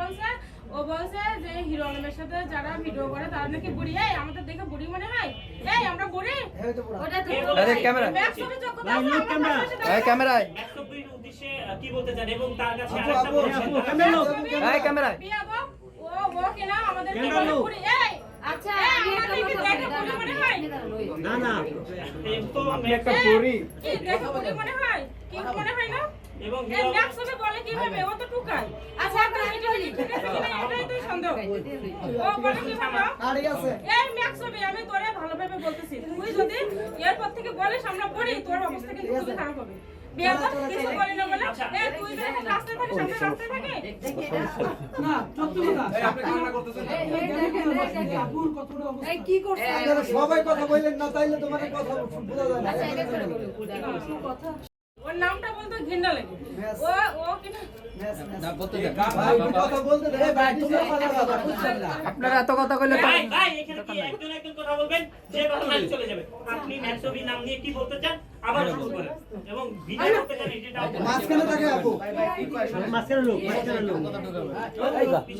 বলছে ও বলছে যে হিরো আলমের সাথে যারা ভিডিও করে তারা নাকি বুড়ি। এই আমাদের দেখে বুড়ি মনে হয়? এই আমরা বুড়ি? ওটা তো আরে ক্যামেরা। এই ক্যামেরায় উদ্দেশ্যে কি বলতে চান? এবং তার কাছে আরেকটা ক্যামেরা। এই ক্যামেরায়। ও ও কিনা আমাদের ক্যামেরা বুড়ি। এই আচ্ছা আমি একটা কথা বলি, বুড়ি মনে হয়। না না। এই একটা পরি কি দেখে বুড়ি মনে হয়? কি মনে হয় না? এবং এই বলে কীভাবে? ও তো টুকায় আচ্ছা একটা ভিডিও ঠিক আছে কিনা এটাই তো সন্দেহ ও বলে কীভাবে আরে আছে এই ম্যাক্স আমি তোরে ভালোভাবে বলতেছি তুই যদি এরপর থেকে বলিস আমরা পড়ি তোর অবস্থা কিন্তু খুবই খারাপ হবে সবাই কথা বললেন না তাইলে তোমার কথা বোঝা যায় না আচ্ছা, ওর নামটা বলতে ঘৃণা লাগে ও ও কিনা ভাই একটু কথা বলতে দে ভাই তোমরা কথা কথা বুঝছেন না আপনারা এত কথা কইলে তো ভাই ভাই এখানে কি একজন একজন কথা বলবেন যে চলে যাবে আপনি ম্যাক্সবি নাম নিয়ে কি বলতে চান আবার শুরু করেন এবং ভিডিও করতে চান এটা মাঝখানে থাকে আপু মাছের লোক মাছের লোক